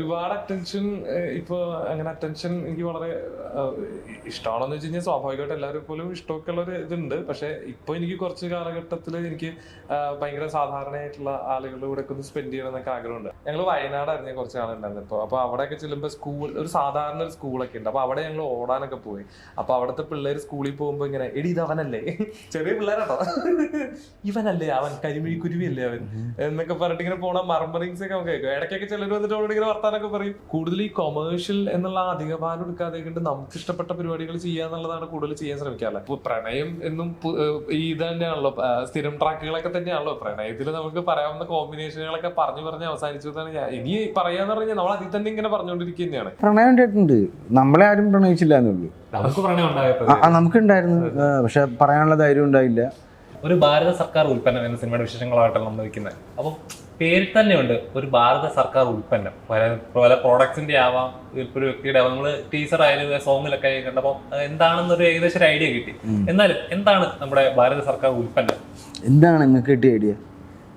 ഒരുപാട് അറ്റൻഷൻ ഇപ്പൊ അങ്ങനെ അറ്റൻഷൻ എനിക്ക് വളരെ ഇഷ്ടമാണെന്ന് വെച്ച് കഴിഞ്ഞാൽ സ്വാഭാവികമായിട്ട് എല്ലാവരും പോലും ഇഷ്ടമൊക്കെ ഉള്ള ഒരു ഇതുണ്ട്. പക്ഷെ ഇപ്പൊ എനിക്ക് കുറച്ച് കാലഘട്ടത്തിൽ എനിക്ക് ഭയങ്കര സാധാരണയായിട്ടുള്ള ആളുകളുടെ കൂടെ ഒക്കെ ഒന്ന് സ്പെൻഡ് ചെയ്യണം എന്നൊക്കെ ആഗ്രഹമുണ്ട്. ഞങ്ങൾ വയനാടായിരുന്നു കുറച്ച് കാലുണ്ടായിരുന്നു ഇപ്പോൾ അപ്പൊ അവിടെയൊക്കെ ചെല്ലുമ്പോൾ സ്കൂൾ ഒരു സാധാരണ ഒരു സ്കൂളൊക്കെ ഉണ്ട്. അപ്പൊ അവിടെ ഞങ്ങൾ ഓടാനൊക്കെ പോയി. അപ്പൊ അവിടുത്തെ പിള്ളേർ സ്കൂളിൽ പോകുമ്പോൾ ഇങ്ങനെ എടി ഇത് അവനല്ലേ? ചെറിയ പിള്ളേരാട്ടോ. ഇവനല്ലേ? അവൻ കരിമിഴി കുരുവിയല്ലേ അവൻ? എന്നൊക്കെ പറഞ്ഞിട്ട് ഇങ്ങനെ പോണ മർമറിങ്സ് ഒക്കെ നമുക്ക് കേൾക്കും. ഇടയ്ക്കൊക്കെ ചിലർ വന്നിട്ട് അവിടെ ഇങ്ങനെ വർത്താനൊക്കെ പറയും. കൂടുതൽ ഈ കൊമേഴ്ഷ്യൽ എന്നുള്ള അധിക ഭാരം എടുക്കാതെ കൊണ്ട് നമുക്ക് ഇഷ്ടപ്പെട്ട പരിപാടികൾ ചെയ്യുക എന്നുള്ളതാണ് കൂടുതൽ ചെയ്യാൻ ശ്രമിക്കാറ് ഇപ്പൊ പ്രണയം എന്നും ഈ ഇത് തന്നെയാണല്ലോ സ്ഥിരം ട്രാക്കുകളൊക്കെ തന്നെയാണല്ലോ. പ്രണയത്തിൽ നമുക്ക് പറയാവുന്ന കോമ്പിനേഷനുകളൊക്കെ പറഞ്ഞു പറഞ്ഞ് അവസാനിച്ചതാണ് ഞാൻ. ഇനി പറയാന്ന് പറഞ്ഞാൽ നമ്മൾ അതിൽ തന്നെ ഇങ്ങനെ പറഞ്ഞുകൊണ്ടിരിക്കുക തന്നെയാണ്. പ്രണയം ഉണ്ടായിട്ടുണ്ട്. നമ്മളെ ആരും പ്രണയിച്ചില്ല എന്നുള്ളൂ. നമുക്ക് പ്രണയം ഉണ്ടായിരുന്നു ആ, ആ, നമുക്കുണ്ടായിരുന്നു. പക്ഷെ പറയാനുള്ള ധൈര്യം ഉണ്ടായില്ല. ഒരു ഭാരത സർക്കാർ ഉൽപ്പന്നം എന്ന സിനിമയുടെ വിശേഷങ്ങളായിട്ടാണ് നമ്മൾ നിൽക്കുന്നത്. അപ്പം പേരിൽ തന്നെയുണ്ട് ഒരു ഭാരത സർക്കാർ ഉൽപ്പന്നം. പല പല പ്രോഡക്ട്സിന്റെ ആവാം ഒരു വ്യക്തിയുടെ ആവാം. നമ്മൾ ടീച്ചർ ആയാലും സോങ്ങിലൊക്കെ കണ്ടപ്പോൾ എന്താണെന്നൊരു ഏകദേശം ഒരു ഐഡിയ കിട്ടി. എന്നാലും എന്താണ് നമ്മുടെ ഭാരത സർക്കാർ ഉൽപ്പന്നം? എന്താണ് നിങ്ങൾക്ക് കിട്ടിയ ഐഡിയ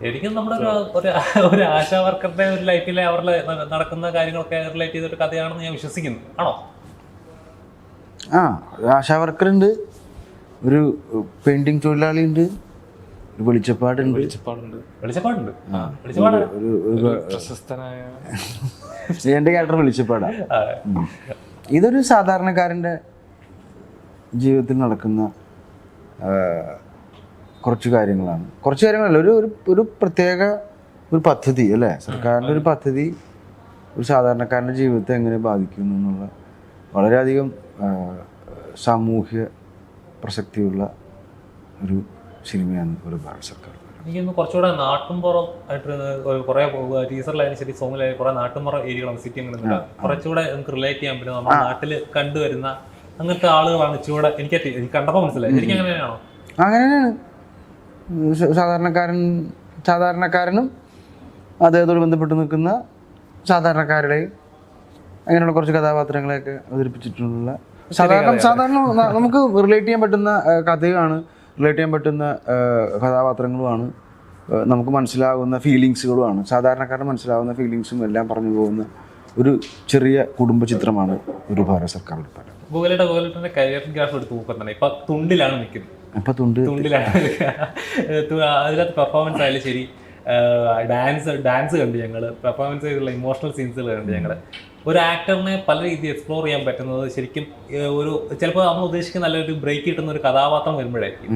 ശരിക്കും നമ്മുടെ ഒരു ഒരു ആശാ വർക്കറുടെ ഒരു ലൈഫിലെ അവരുടെ നടക്കുന്ന കാര്യങ്ങളൊക്കെ റിലേറ്റ് ചെയ്തൊരു കഥയാണെന്ന് ഞാൻ വിശ്വസിക്കുന്നു. ആണോ? ആ ആശാ ആശാ വർക്കറുണ്ട്. ഒരു പെയിന്റിങ് തൊഴിലാളി ഉണ്ട് വെളിച്ചപ്പാടുണ്ട്. വെളിച്ചപ്പാടുണ്ട്. വെളിച്ചപ്പാടുണ്ട്. വെളിച്ചപ്പാട്. ഒരു ഒരു പ്രശസ്തനായ എന്റെ ക്യാരക്ടർ വെളിച്ചപ്പാടാ. ഇതൊരു സാധാരണക്കാരന്റെ ജീവിതത്തിൽ നടക്കുന്ന കുറച്ച് കാര്യങ്ങളാണ്. കുറച്ച് കാര്യങ്ങളല്ല ഒരു ഒരു ഒരു പ്രത്യേക ഒരു പദ്ധതി അല്ലേ? സർക്കാരിന്റെ ഒരു പദ്ധതി ഒരു സാധാരണക്കാരന്റെ ജീവിതത്തെ എങ്ങനെ ബാധിക്കുന്നു എന്നുള്ള വളരെയധികം സാമൂഹ്യ പ്രസക്തിയുള്ള ഒരു സിനിമയാണ് ഒരു ഭാരത് സർക്കാർ. എനിക്കൊന്ന് കുറച്ചുകൂടെ നാട്ടുംപുറം ആയിട്ട് കുറെ ടീച്ചറിലായാലും ശരി സോങ്ങിലായാലും കുറെ നാട്ടുംപുറം ഏരിയകളാണ് സിറ്റി അങ്ങനെ കുറച്ചുകൂടെ നമുക്ക് റിലേറ്റ് ചെയ്യാൻ പറ്റും. നമ്മുടെ നാട്ടിൽ കണ്ടുവരുന്ന അങ്ങനത്തെ ആളുകളാണ് ഇച്ചിരൂടെ എനിക്ക് കണ്ടപ്പോൾ മനസ്സിലായി. എനിക്ക് അങ്ങനെ തന്നെയാണോ അങ്ങനെ തന്നെയാണ് സാധാരണക്കാരൻ സാധാരണക്കാരനും അദ്ദേഹത്തോട് ബന്ധപ്പെട്ട് നിൽക്കുന്ന സാധാരണക്കാരുടെയും അങ്ങനെയുള്ള കുറച്ച് കഥാപാത്രങ്ങളെയൊക്കെ അവതരിപ്പിച്ചിട്ടുള്ള സാധാരണ സാധാരണ നമുക്ക് റിലേറ്റ് ചെയ്യാൻ പറ്റുന്ന കഥയാണ് റിലേറ്റ് ചെയ്യാൻ പറ്റുന്ന കഥാപാത്രങ്ങളുമാണ്. നമുക്ക് മനസ്സിലാകുന്ന ഫീലിങ്സുകളുമാണ് സാധാരണക്കാരന് മനസ്സിലാകുന്ന ഫീലിങ്സും എല്ലാം പറഞ്ഞു പോകുന്ന ഒരു ചെറിയ കുടുംബ ചിത്രമാണ് ഒരു ഭാരത സർക്കാർ ഗോകുലേട്ട കരിയർ ഗ്രാഫ് എടുത്ത് തുണ്ടിലാണ് നിൽക്കുന്നത്. അപ്പം തുണ്ട്. തുണ്ടിലാണ് അതിനകത്ത് പെർഫോമൻസ് ആയാലും ശരി. ഡാൻസ് ഡാൻസ് കണ്ടു ഞങ്ങൾ പെർഫോമൻസ് ചെയ്തുള്ള ഇമോഷണൽ സീൻസുകൾ കണ്ടു ഞങ്ങൾ ഒരു ആക്ടറിനെ പല രീതിയിൽ എക്സ്പ്ലോർ ചെയ്യാൻ പറ്റുന്നത് ശരിക്കും ഒരു ചിലപ്പോൾ നമ്മൾ ഉദ്ദേശിക്കുന്ന നല്ലൊരു ബ്രേക്ക് കിട്ടുന്ന ഒരു കഥാപാത്രം വരുമ്പോഴായിരിക്കും.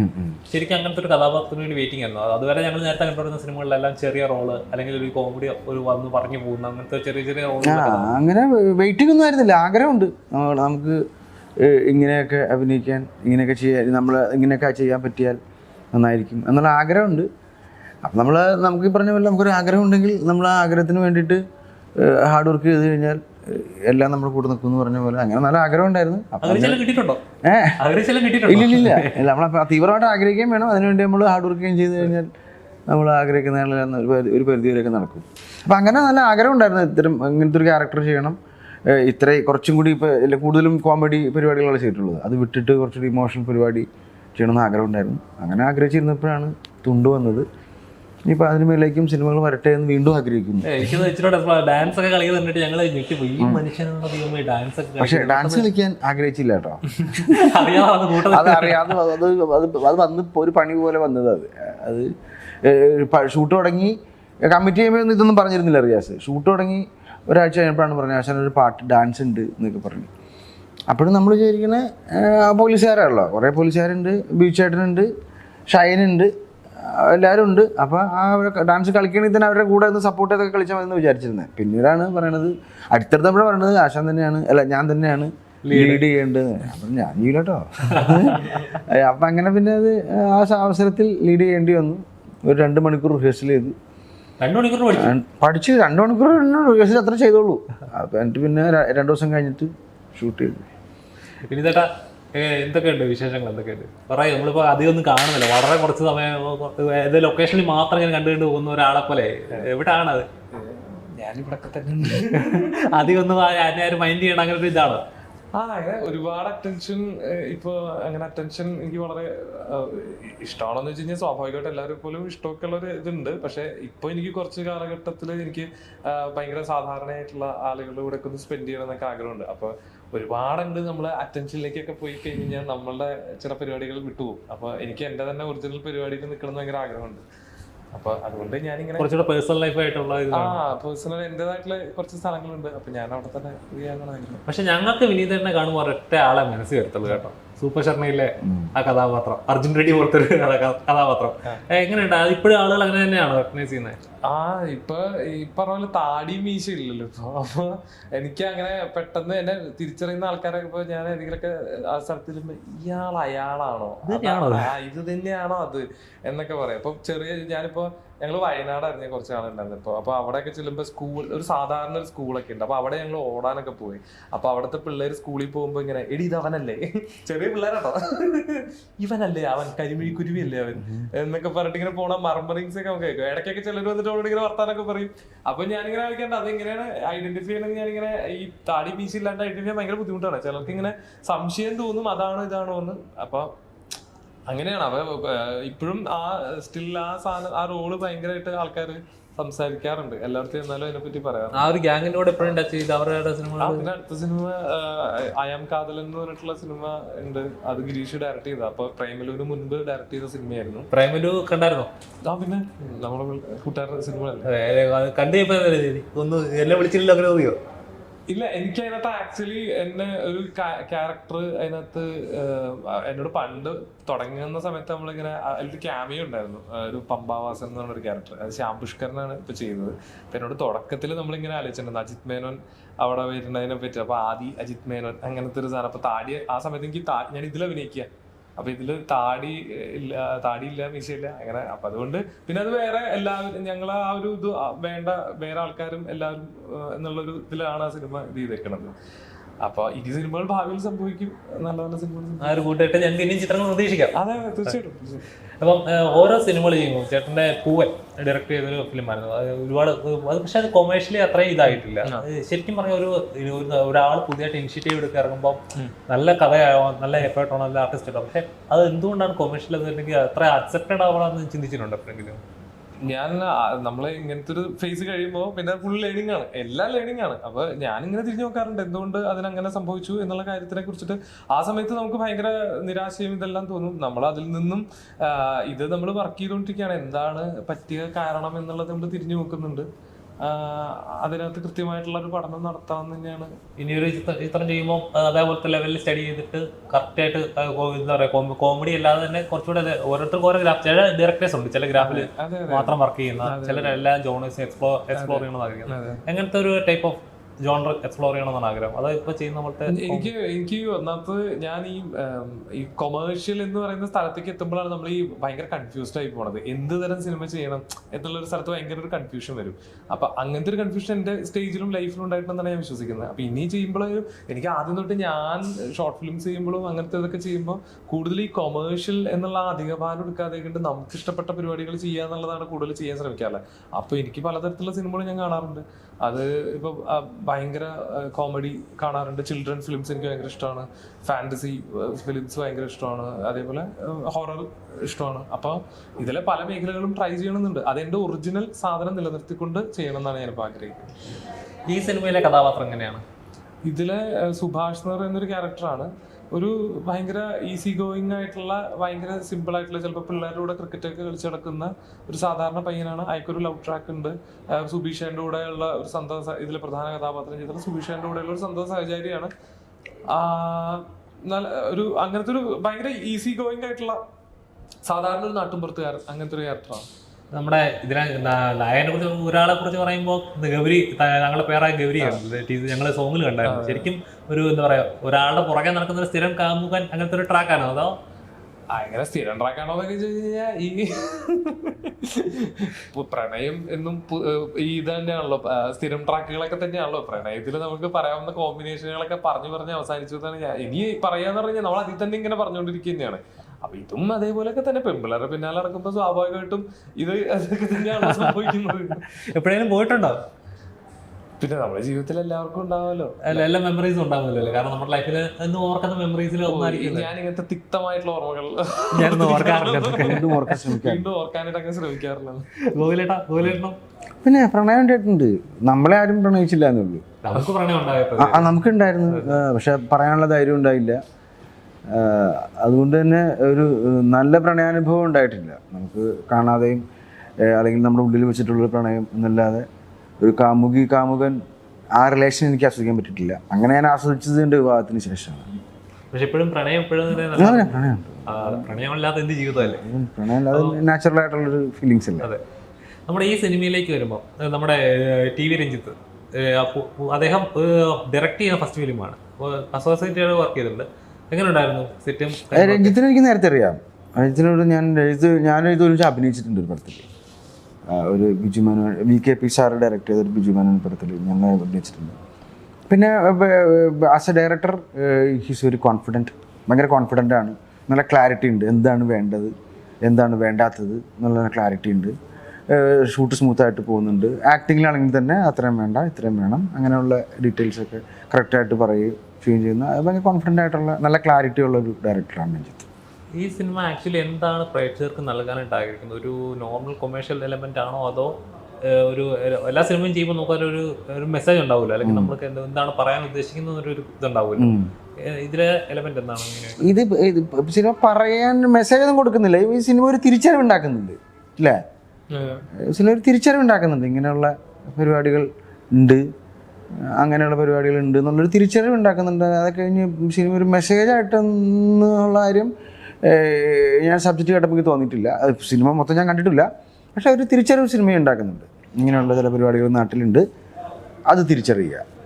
ശരിക്കും അങ്ങനത്തെ ഒരു കഥാപാത്രത്തിന് വേണ്ടി വെയിറ്റിംഗ് ആയിരുന്നു. അതുവരെ ഞങ്ങൾ നേരത്തെ കണ്ടുവരുന്ന സിനിമകളിലെല്ലാം ചെറിയ റോൾ അല്ലെങ്കിൽ ഒരു കോമഡി ഒരു വന്ന് പറഞ്ഞു പോകുന്ന അങ്ങനത്തെ ചെറിയ ചെറിയ റോൾ അങ്ങനെ വെയിറ്റിംഗ് ഒന്നും ആയിരുന്നില്ല. ആഗ്രഹമുണ്ട്. നമുക്ക് ഇങ്ങനെയൊക്കെ അഭിനയിക്കാൻ ഇങ്ങനെയൊക്കെ ചെയ്യാൻ നമ്മൾ ഇങ്ങനെയൊക്കെ ചെയ്യാൻ പറ്റിയാൽ നന്നായിരിക്കും എന്നുള്ള ആഗ്രഹമുണ്ട്. അപ്പം നമ്മൾ നമുക്ക് ഈ പറഞ്ഞ പോലെ നമുക്കൊരു ആഗ്രഹം ഉണ്ടെങ്കിൽ നമ്മൾ ആ ആഗ്രഹത്തിന് വേണ്ടിയിട്ട് ഹാർഡ് വർക്ക് ചെയ്ത് കഴിഞ്ഞാൽ എല്ലാം നമ്മൾ കൂടെ നിൽക്കും എന്ന് പറഞ്ഞ പോലെ. അങ്ങനെ നല്ല ആഗ്രഹം ഉണ്ടായിരുന്നു. ഇല്ലില്ല നമ്മൾ തീവ്രമായിട്ട് ആഗ്രഹിക്കുകയും വേണം. അതിനുവേണ്ടി നമ്മൾ ഹാർഡ് വർക്ക് ചെയ്ത് കഴിഞ്ഞാൽ നമ്മൾ ആഗ്രഹിക്കുന്നതെല്ലാം ഒരു പരിധി വരെയൊക്കെ നടക്കും. അപ്പം അങ്ങനെ നല്ല ആഗ്രഹം ഉണ്ടായിരുന്നു. ഇത്തരം ഇങ്ങനത്തെ ഒരു ക്യാരക്ടർ ചെയ്യണം. ഇത്ര കുറച്ചും കൂടി ഇപ്പോൾ കൂടുതലും കോമഡി പരിപാടികളാണ് ചെയ്തിട്ടുള്ളത്. അത് വിട്ടിട്ട് കുറച്ചുകൂടി ഇമോഷണൽ പരിപാടി ചെയ്യണമെന്ന് ആഗ്രഹം ഉണ്ടായിരുന്നു. അങ്ങനെ ആഗ്രഹിച്ചിരുന്നപ്പോഴാണ് തുണ്ട് വന്നത്. ഇനിയിപ്പോൾ അതിന് മേലേക്കും സിനിമകൾ വരട്ടെ എന്ന് വീണ്ടും ആഗ്രഹിക്കുന്നു. എനിക്ക് ഡാൻസ് ഒക്കെ കണ്ടിട്ട് ഞങ്ങൾ ഞെട്ടിപ്പോയി. ഈ മനുഷ്യനുള്ള ദൈവമേ ഡാൻസ് ഒക്കെ പക്ഷേ ഡാൻസ് കളിക്കാൻ ആഗ്രഹിച്ചില്ല കേട്ടോ. അറിയാതെ അത് അറിയാതെ അത് അത് അത് വന്ന് ഒരു പണി പോലെ വന്നത് അത്. അത് ഷൂട്ട് തുടങ്ങി കമ്മിറ്റി ചെയ്യുമ്പോൾ ഇതൊന്നും പറഞ്ഞിരുന്നില്ല റിയാസ്. ഷൂട്ട് തുടങ്ങി ഒരാഴ്ച കഴിഞ്ഞപ്പോഴാണ് പറഞ്ഞത് ആശാൻ ഒരു പാട്ട് ഡാൻസ് ഉണ്ട് എന്നൊക്കെ പറഞ്ഞു. അപ്പോഴും നമ്മൾ വിചാരിക്കണേ പോലീസുകാരാണല്ലോ. കുറേ പോലീസുകാരുണ്ട് ബീച്ചേട്ടനുണ്ട് ഷൈനുണ്ട്. എല്ലാവരും ഉണ്ട്. അപ്പോൾ ആ ഡാൻസ് കളിക്കണമെങ്കിൽ തന്നെ അവരുടെ കൂടെ ഒന്ന് സപ്പോർട്ട് ചെയ്തൊക്കെ കളിച്ചാൽ മതി എന്ന് വിചാരിച്ചിരുന്നത് പിന്നീടാണ് പറയണത് അടുത്തടുത്തപ്പോഴാണ് പറയണത് ആശാൻ തന്നെയാണ്. അല്ല ഞാൻ തന്നെയാണ് ലീഡ് ചെയ്യേണ്ടത്. അപ്പം ഞാൻ ചെയ്യില്ലട്ടോ അപ്പം അങ്ങനെ പിന്നെ അത് ആ അവസരത്തിൽ ലീഡ് ചെയ്യേണ്ടി വന്നു. ഒരു രണ്ട് മണിക്കൂർ റിഹേഴ്സൽ ചെയ്തു. പഠിച്ചു? രണ്ട് മണിക്കൂർ റിഹേഴ്സൽ അത്ര ചെയ്തോളൂ അപ്പം എന്നിട്ട് പിന്നെ രണ്ടു രണ്ട് ദിവസം കഴിഞ്ഞിട്ട് ഷൂട്ട് ചെയ്തു. ഇനി ചേട്ടാ എന്തൊക്കെയുണ്ട് വിശേഷങ്ങൾ? എന്തൊക്കെയുണ്ട്? പറയൂ നമ്മളിപ്പോ അധികം ഒന്നും കാണുന്നില്ല. വളരെ കുറച്ച് സമയം ഏത് ലൊക്കേഷനിൽ മാത്രം ഇങ്ങനെ കണ്ടു കണ്ടു പോകുന്ന ഒരാളെ പോലെ. എവിടാണ് അത്? ഞാനിവിടൊക്കെ തന്നെ ആരും മൈൻഡ് ചെയ്യണം അങ്ങനെ ഒരു ഇതാണ്? ആ അങ്ങനെ ഒരുപാട് അറ്റൻഷൻ ഇപ്പൊ അങ്ങനെ അറ്റൻഷൻ എനിക്ക് വളരെ ഇഷ്ടമാണെന്ന് വെച്ച് കഴിഞ്ഞാൽ സ്വാഭാവികമായിട്ട് എല്ലാവരും പോലും ഇഷ്ടമൊക്കെ ഉള്ള ഒരു ഇതുണ്ട്. പക്ഷെ ഇപ്പൊ എനിക്ക് കുറച്ച് കാലഘട്ടത്തിൽ എനിക്ക് ഭയങ്കര സാധാരണയായിട്ടുള്ള ആളുകളുടെ കൂടെ ഒക്കെ ഒന്ന് സ്പെൻഡ് ചെയ്യണം എന്നൊക്കെ ആഗ്രഹമുണ്ട്. അപ്പൊ ഒരുപാടുണ്ട് നമ്മൾ അറ്റൻഷനിലേക്കൊക്കെ പോയി കഴിഞ്ഞാൽ നമ്മളുടെ ചില പരിപാടികൾ വിട്ടുപോകും. അപ്പൊ എനിക്ക് എന്റെ തന്നെ ഒറിജിനൽ പരിപാടിയിൽ നിൽക്കണം എന്ന് ഭയങ്കര ആഗ്രഹമുണ്ട്. അപ്പൊ അതുകൊണ്ട് ഞാനിങ്ങനെ കുറച്ചുകൂടെ പേഴ്സണൽ ലൈഫ് ആയിട്ടുള്ള ആ പേഴ്സണൽ എന്റേതായിട്ടുള്ള കുറച്ച് സ്ഥലങ്ങളുണ്ട്. അപ്പൊ ഞാൻ അവിടെ തന്നെ പക്ഷെ ഞങ്ങൾക്ക് വിനീതനെ കാണുമ്പോൾ ഒരൊറ്റ ആളെ മനസ്സിൽ വരുത്തുള്ളൂ കേട്ടോ. സൂപ്പർ ശർമ്മയിലെ ആ കഥാപാത്രം. അർജുൻ റെഡ്ഡി പോലത്തെ ഒരു കഥ- കഥാപാത്രം. എങ്ങനെയുണ്ട്? അത് ഇപ്പോഴും ആളുകൾ അങ്ങനെ തന്നെയാണോ റെക്കഗ്നൈസ് ചെയ്യുന്നത് ആ ഇപ്പൊ ഈ പറഞ്ഞ പോലെ താടി മീശ ഇല്ലല്ലോ. ഇപ്പൊ അപ്പൊ എനിക്ക് അങ്ങനെ പെട്ടെന്ന് എന്നെ തിരിച്ചറിയുന്ന ആൾക്കാരൊക്കെ ഇപ്പൊ ഞാൻ ഏതെങ്കിലുമൊക്കെ ആ സ്ഥലത്ത് ചെല്ലുമ്പോ ഇയാൾ അയാളാണോ? ഇത് തന്നെയാണോ ഇത് തന്നെയാണോ അത്? എന്നൊക്കെ പറയാം. അപ്പൊ ചെറിയ ഞാനിപ്പോ ഞങ്ങൾ അറിഞ്ഞ കുറച്ച് നാളുണ്ടായിരുന്നു ഇപ്പൊ അപ്പൊ അവിടെയൊക്കെ ചെല്ലുമ്പോ സ്കൂൾ ഒരു സാധാരണ ഒരു സ്കൂളൊക്കെ ഉണ്ട്. അപ്പൊ അവിടെ ഞങ്ങൾ ഓടാനൊക്കെ പോയി. അപ്പൊ അവിടുത്തെ പിള്ളേര് സ്കൂളിൽ പോകുമ്പോ ഇങ്ങനെ എടി ഇത് അവനല്ലേ? ചെറിയ പിള്ളേരാട്ടോ. ഇവനല്ലേ അവൻ? കരിമിഴി കുരുവിയല്ലേ അവൻ? എന്നൊക്കെ പറഞ്ഞിട്ട് ഇങ്ങനെ പോണ മർമറിങ്സ് ഒക്കെ നമുക്ക് കേൾക്കും. ഇടയ്ക്കൊക്കെ ചിലർ വന്നിട്ട് അവരോട് ഇങ്ങനെ വർത്താനൊക്കെ പറയും. അപ്പൊ ഞാനിങ്ങനെ ആലോചിക്കേണ്ട അതെങ്ങനെയാണ് ഐഡന്റിഫൈ ചെയ്യണമെങ്കിൽ ഞാനിങ്ങനെ ഈ താടി മീശ ഇല്ലാണ്ട് ഐഡന്റിഫൈ ഭയങ്കര ബുദ്ധിമുട്ടാണ്. ചിലർക്ക് ഇങ്ങനെ സംശയം തോന്നും അതാണോ ഇതാണോ എന്ന്. അപ്പൊ അങ്ങനെയാണ്. അവ ഇപ്പോഴും ആ സ്റ്റിൽ ആ സാധനം ആ റോൾ ഭയങ്കരമായിട്ട് ആൾക്കാർ സംസാരിക്കാറുണ്ട്. എല്ലായിടത്തും എന്നാലും അതിനെ പറ്റി പറയാം ആ ഒരു ഗ്യാങ്ങിനോട് എപ്പോഴും ടച്ച് ചെയ്ത് അവരുടെ സിനിമ പിന്നെ അടുത്ത സിനിമ അയാം കാതലൻ എന്ന് പറഞ്ഞിട്ടുള്ള സിനിമ ഉണ്ട്. അത് ഗിരീഷ് ഡയറക്ട് ചെയ്ത. അപ്പൊ പ്രേമലുവിന് മുൻപ് ഡയറക്ട് ചെയ്ത സിനിമയായിരുന്നു പ്രേമലു കണ്ടായിരുന്നോ? ആ പിന്നെ നമ്മുടെ കൂട്ടുകാരുടെ സിനിമ കണ്ടു കഴിഞ്ഞപ്പോ ഒന്ന് എന്നെ വിളിച്ചിട്ടില്ല അങ്ങനെ തോന്നിയോ? ഇല്ല എനിക്ക് അതിനകത്ത് ആക്ച്വലി എന്നെ ഒരു ക്യാരക്ടർ അതിനകത്ത് എന്നോട് പണ്ട് തുടങ്ങുന്ന സമയത്ത് നമ്മളിങ്ങനെ അതിലൊരു ക്യാമിയോ ഉണ്ടായിരുന്നു. ഒരു പമ്പാവാസൻ എന്ന് പറഞ്ഞൊരു ക്യാരക്ടർ അത് ശ്യാം പുഷ്കരനാണ് ഇപ്പൊ ചെയ്തത് അപ്പൊ എന്നോട് തുടക്കത്തിൽ നമ്മളിങ്ങനെ ആലോചിച്ചിട്ടുണ്ട്. അജിത് മേനോൻ അവിടെ വരുന്നതിനെ പറ്റി. അപ്പൊ ആദി അജിത് മേനോൻ അങ്ങനത്തെ ഒരു സാധനം. അപ്പൊ താടി ആ സമയത്ത് എനിക്ക് ഞാൻ ഇതിൽ അഭിനയിക്കുക അപ്പൊ ഇതിൽ താടി ഇല്ല താടിയില്ല മീശയില്ല അങ്ങനെ. അപ്പൊ അതുകൊണ്ട് പിന്നെ അത് വേറെ എല്ലാവരും ഞങ്ങൾ ആ ഒരു ഇത് വേണ്ട വേറെ ആൾക്കാരും എല്ലാവരും എന്നുള്ള എന്നുള്ളൊരു ഇതിലാണ് ആ സിനിമ ഇത് ചെയ്തേക്കണത്. അപ്പൊ ഇനി സിനിമകൾ ഭാവിയിൽ സംഭവിക്കും നല്ല നല്ല സിനിമകൾ ആ ഒരു കൂട്ടായിട്ട് ഞങ്ങൾക്ക് ഇനിയും ചിത്രങ്ങൾ പ്രതീക്ഷിക്കാം. അതെ തീർച്ചയായിട്ടും. അപ്പം ഓരോ സിനിമകൾ ചെയ്യുമ്പോൾ ചേട്ടന്റെ പൂവൻ ഡയറക്ട് ചെയ്തൊരു ഫിലിമായിരുന്നു. അത് ഒരുപാട് അത് പക്ഷെ അത് കൊമേഴ്ഷ്യലി അത്രയും ഇതായിട്ടില്ല. ശരിക്കും പറഞ്ഞ ഒരു ഒരു- ഒരാൾ പുതിയതായിട്ട് ഇനിഷ്യേറ്റീവ് എടുക്കുക ഇറങ്ങുമ്പോൾ നല്ല കഥയാവാം നല്ല എഫേർട്ട് ആണോ നല്ല ആർട്ടിസ്റ്റ് ആണോ പക്ഷെ അത് എന്തുകൊണ്ടാണ് കൊമേഴ്ഷ്യൽ അത് അത്ര അക്സെപ്റ്റഡ് ആവണമെന്ന് ചിന്തിച്ചിട്ടുണ്ട് എപ്പോഴെങ്കിലും? ഞാൻ നമ്മൾ ഇങ്ങനത്തെ ഒരു ഫേസ് കഴിയുമ്പോൾ പിന്നെ ഫുൾ ലേണിംഗ് ആണ്. എല്ലാം ലേണിംഗ് ആണ്. അപ്പൊ ഞാൻ ഇങ്ങനെ തിരിഞ്ഞു നോക്കാറുണ്ട്. എന്തുകൊണ്ട് അതിനങ്ങനെ സംഭവിച്ചു എന്നുള്ള കാര്യത്തിനെ കുറിച്ചിട്ട് ആ സമയത്ത് നമുക്ക് ഭയങ്കര നിരാശയും ഇതെല്ലാം തോന്നും. നമ്മൾ അതിൽ നിന്നും ഇത് നമ്മൾ വർക്ക് ചെയ്തുകൊണ്ടിരിക്കുകയാണ്. എന്താണ് പറ്റിയ കാരണം എന്നുള്ളത് നമ്മൾ തിരിഞ്ഞു നോക്കുന്നുണ്ട്. അതിനകത്ത് കൃത്യമായിട്ടുള്ള ഒരു പഠനം നടത്താമെന്ന് തന്നെയാണ്. ഇനി ഒരു ചിത്രം ചെയ്യുമ്പോൾ അതേപോലത്തെ ലെവലിൽ സ്റ്റഡി ചെയ്തിട്ട് കറക്റ്റ് ആയിട്ട് അത് എന്താ പറയുക കോമഡി അല്ലാതെ തന്നെ കുറച്ചുകൂടെ ഓരോരുത്തർക്കും ഓരോ ഗ്രാഫ് ചില ഡയറക്ടേഴ്സ് ഉണ്ട്. ചില ഗ്രാഫിൽ മാത്രം വർക്ക് ചെയ്യുന്ന ചിലരെല്ലാം എല്ലാ ജോണേഴ്സും എക്സ്പ്ലോർ എക്സ്പ്ലോർ ചെയ്യണമെന്ന് ആഗ്രഹിക്കുന്നത് എങ്ങനത്തെ ഒരു ടൈപ്പ് ഓഫ് ജോണർ എക്സ്പ്ലോർ ചെയ്യണമെന്നാണ് ആഗ്രഹം. അത് ഇപ്പൊ ചെയ്യുന്ന പോലത്തെ എനിക്ക് എനിക്ക് ഒന്നാമത് ഞാൻ ഈ ഈ കൊമേഴ്ഷ്യൽ എന്ന് പറയുന്ന സ്ഥലത്തേക്ക് എത്തുമ്പോഴാണ് നമ്മൾ ഈ ഭയങ്കര കൺഫ്യൂസ്ഡ് ആയി പോണത്. എന്ത് തരം സിനിമ ചെയ്യണം എന്നുള്ള ഒരു സ്ഥലത്ത് ഭയങ്കര ഒരു കൺഫ്യൂഷൻ വരും. അപ്പൊ അങ്ങനത്തെ ഒരു കൺഫ്യൂഷൻ എന്റെ സ്റ്റേജിലും ലൈഫിലും ഉണ്ടായിട്ടുണ്ടെന്നാണ് ഞാൻ വിശ്വസിക്കുന്നത്. അപ്പൊ ഇനി ചെയ്യുമ്പോൾ എനിക്ക് ആദ്യം തൊട്ട് ഞാൻ ഷോർട്ട് ഫിലിംസ് ചെയ്യുമ്പോഴും അങ്ങനത്തെ ഇതൊക്കെ ചെയ്യുമ്പോൾ കൂടുതൽ ഈ കൊമേഴ്ഷ്യൽ എന്നുള്ള അധിക ഭാരം എടുക്കാതെ കൊണ്ട് നമുക്ക് ഇഷ്ടപ്പെട്ട പരിപാടികൾ ചെയ്യുക എന്നുള്ളതാണ് കൂടുതൽ ചെയ്യാൻ ശ്രമിക്കാറുള്ളത് അപ്പൊ എനിക്ക് പലതരത്തിലുള്ള സിനിമകൾ ഞാൻ കാണാറുണ്ട്. അത് ഇപ്പൊ ഭയങ്കര കോമഡി കാണാറുണ്ട്. ചിൽഡ്രൻ ഫിലിംസ് എനിക്ക് ഭയങ്കര ഇഷ്ടമാണ്. ഫാന്റസി ഫിലിംസ് ഭയങ്കര ഇഷ്ടമാണ്. അതേപോലെ ഹൊറർ ഇഷ്ടമാണ്. അപ്പൊ ഇതിലെ പല മേഖലകളും ട്രൈ ചെയ്യണമെന്നുണ്ട്. അതെന്റെ ഒറിജിനൽ സാധനം നിലനിർത്തിക്കൊണ്ട് ചെയ്യണം എന്നാണ് ഞാനിപ്പോൾ ആഗ്രഹിക്കുന്നത്. ഈ സിനിമയിലെ കഥാപാത്രം എങ്ങനെയാണ്? ഇതിലെ സുഭാഷ് എന്ന് പറയുന്നൊരു ക്യാരക്ടറാണ് ഒരു ഭയങ്കര ഈസി ഗോയിങ് ആയിട്ടുള്ള ഭയങ്കര സിമ്പിൾ ആയിട്ടുള്ള ചിലപ്പോൾ പിള്ളേരുടെ കൂടെ ക്രിക്കറ്റ് ഒക്കെ കളിച്ച് നടക്കുന്ന ഒരു സാധാരണ പയ്യനാണ്. അയക്കൊരു ലവ് ട്രാക്ക് ഉണ്ട്. ഏഹ്, സുബീഷേന്റെ കൂടെയുള്ള ഒരു സന്തോഷ ഇതിലെ പ്രധാന കഥാപാത്രം ചെയ്തിട്ടുള്ള സുബീഷേന്റെ കൂടെയുള്ള ഒരു സന്തോഷ സഹചാരിയാണ്. നല്ല ഒരു അങ്ങനത്തെ ഒരു ഭയങ്കര ഈസി ഗോയിങ് ആയിട്ടുള്ള സാധാരണ ഒരു നാട്ടുമ്പുറത്തുകാരൻ അങ്ങനത്തെ ഒരു ക്യാരക്ടറാണ് നമ്മുടെ ഇതിനെ ലായനെ കുറിച്ച് ഒരാളെ കുറിച്ച് പറയുമ്പോൾ ഗൗരി ഞങ്ങളുടെ പേരായ ഗൗരിയാണ്. ഞങ്ങൾ സോങ്ങിൽ കണ്ടായിരുന്നു. ശരിക്കും ഒരു എന്താ പറയാ ഒരാളുടെ പുറകെ നടക്കുന്ന ഒരു സ്ഥിരം കാമുകൻ അങ്ങനത്തെ ഒരു ട്രാക്കാണോ അതോ? അങ്ങനെ സ്ഥിരം ട്രാക്കാണോ എന്നൊക്കെ ചോദിച്ചു കഴിഞ്ഞാൽ ഈ പ്രണയം എന്നും ഈ ഇത് തന്നെയാണല്ലോ സ്ഥിരം ട്രാക്കുകളൊക്കെ തന്നെയാണല്ലോ. പ്രണയത്തിൽ നമുക്ക് പറയാവുന്ന കോമ്പിനേഷനുകളൊക്കെ പറഞ്ഞു പറഞ്ഞ് അവസാനിച്ചു എന്നാണ് ഞാൻ ഇനി പറയാന്ന് പറഞ്ഞാൽ നമ്മൾ അതിൽ തന്നെ ഇങ്ങനെ പറഞ്ഞുകൊണ്ടിരിക്കുക തന്നെയാണ്. അപ്പൊ ഇതും അതേപോലെയൊക്കെ തന്നെ. പെമ്പിളറെ പിന്നാലെ നടക്കുമ്പോൾ സ്വാഭാവികമായിട്ടും ഇത് അതൊക്കെ തന്നെയാണ് സംഭവിക്കുന്നത്. എപ്പോഴേലും പോയിട്ടുണ്ടോ? പിന്നെ നമ്മുടെ ജീവിതത്തിൽ എല്ലാവർക്കും ഉണ്ടാവുമല്ലോ. അല്ല, എല്ലാ മെമ്മറീസും ഉണ്ടാവില്ലല്ലോ കാരണം നമ്മുടെ ലൈഫിൽ എന്ന് ഓർക്കുന്ന മെമ്മറീസിൽ ഒന്നായിരിക്കും ഞാൻ ഇങ്ങനത്തെ തിക്തമായിട്ടുള്ള ഓർമ്മകൾ വീണ്ടും ശ്രമിക്കാറില്ല. ഗോകുലേട്ടാ ഗോകുലേട്ടനോ? പിന്നെ പ്രണയം ഉണ്ടായിട്ടുണ്ട്. നമ്മളെ ആരും പ്രണയിച്ചില്ല എന്നുള്ളൂ. നമുക്ക് പ്രണയം ഉണ്ടായപ്പോ ആ, ആ, നമുക്കുണ്ടായിരുന്നു. പക്ഷെ പറയാനുള്ള ധൈര്യം ഉണ്ടായില്ല. അതുകൊണ്ട് തന്നെ ഒരു നല്ല പ്രണയാനുഭവം ഉണ്ടായിട്ടില്ല. നമുക്ക് കാണാതെയും അല്ലെങ്കിൽ നമ്മുടെ ഉള്ളിൽ വെച്ചിട്ടുള്ള പ്രണയം എന്നല്ലാതെ ഒരു കാമുകി കാമുകൻ ആ റിലേഷൻ എനിക്ക് ആസ്വദിക്കാൻ പറ്റിയിട്ടില്ല. അങ്ങനെ ഞാൻ ആസ്വദിച്ചത് എന്റെ വിവാഹത്തിന് ശേഷമാണ്. പക്ഷെ ഇപ്പോഴും പ്രണയം ഇപ്പോഴും പ്രണയമില്ലാത്ത എന്ത് ജീവിതമല്ലേ? പ്രണയം അല്ലാതെ നാച്ചുറൽ ആയിട്ടുള്ളൊരു ഫീലിങ്സ് അല്ല? അതെ. നമ്മുടെ ഈ സിനിമയിലേക്ക് വരുമ്പോൾ നമ്മുടെ ടി വി രഞ്ജിത്ത് അദ്ദേഹം ഡയറക്റ്റ് ചെയ്യുന്ന ഫസ്റ്റ് ഫിലിമാണ് അസോസിയേറ്റ് വർക്ക് ചെയ്തിട്ടുണ്ട്. എങ്ങനെ ഉണ്ടായിരുന്നു സെറ്റും ഏ, രഞ്ജിത്തിനെ എനിക്ക് നേരത്തെ അറിയാം. രഞ്ജിത്തിനോട് ഞാൻ ഞാൻ എഴുതി ഒരുമിച്ച് അഭിനയിച്ചിട്ടുണ്ട് ഒരു പടത്തിൽ. ഒരു Biju Menon V K P sir direct ചെയ്ത ഒരു ബിജു മേനോൻ പടത്തിൽ ഞങ്ങൾ അഭിനയിച്ചിട്ടുണ്ട്. പിന്നെ as a director his very confident ഭയങ്കര കോൺഫിഡന്റ് ആണ്. നല്ല ക്ലാരിറ്റി ഉണ്ട്. എന്താണ് വേണ്ടത്? എന്താണ് വേണ്ടാത്തത്? എന്നുള്ള ക്ലാരിറ്റി ഉണ്ട്. ഷൂട്ട് സ്മൂത്തായിട്ട് പോകുന്നുണ്ട്. ആക്ടിങ്ങിലാണെങ്കിൽ തന്നെ അത്രയും വേണ്ട ഇത്രയും വേണം. അങ്ങനെയുള്ള ഡീറ്റെയിൽസൊക്കെ കറക്റ്റായിട്ട് പറയുകയും ചെയ്യുകയും ചെയ്യുന്ന. ഭയങ്കര കോൺഫിഡന്റ് ആയിട്ടുള്ള നല്ല ക്ലാരിറ്റി ഉള്ള ഒരു ഡയറക്ടറാണ് രഞ്ജിത്ത്. ഈ സിനിമ ആക്ച്വലി എന്താണ് പ്രേക്ഷകർക്ക് നൽകാനായിട്ട് ആഗ്രഹിക്കുന്നത്? ഒരു നോർമൽ കൊമേഴ്ഷ്യൽ എലമെന്റ് ആണോ അതോ ഒരു എല്ലാ സിനിമയും ചെയ്യുമ്പോൾ നോക്കാൻ ഒരു ഒരു മെസ്സേജ് ഉണ്ടാവില്ല അല്ലെങ്കിൽ നമ്മൾക്ക് എന്താണ് പറയാൻ ഉദ്ദേശിക്കുന്ന ഒരു ഇതുണ്ടാവില്ല ഇതിലെ എലമെന്റ് എന്താണ് ഇത് ഇത് സിനിമ പറയാൻ മെസ്സേജ് ഒന്നും കൊടുക്കുന്നില്ല. ഈ സിനിമ ഒരു തിരിച്ചറിവ് ഉണ്ടാക്കുന്നുണ്ട് അല്ലേ സിനിമ ഒരു തിരിച്ചറിവ് ഉണ്ടാക്കുന്നുണ്ട് ഇങ്ങനെയുള്ള പരിപാടികൾ ഉണ്ട്. അങ്ങനെയുള്ള പരിപാടികൾ ഉണ്ട് എന്നുള്ളൊരു തിരിച്ചറിവ് ഉണ്ടാക്കുന്നുണ്ട്. അതൊക്കെ കഴിഞ്ഞ് സിനിമ ഒരു മെസ്സേജ് ആയിട്ടെന്നുള്ള കാര്യം ഞാൻ സബ്ജക്റ്റ് കേട്ടപ്പോൾ എനിക്ക് തോന്നിയിട്ടില്ല. സിനിമ മൊത്തം ഞാൻ കണ്ടിട്ടില്ല. പക്ഷെ ഒരു തിരിച്ചറിവ് സിനിമ ഉണ്ടാക്കുന്നുണ്ട്. ഇങ്ങനെയുള്ള ചില പരിപാടികൾ നാട്ടിലുണ്ട്. അത് തിരിച്ചറിയുക.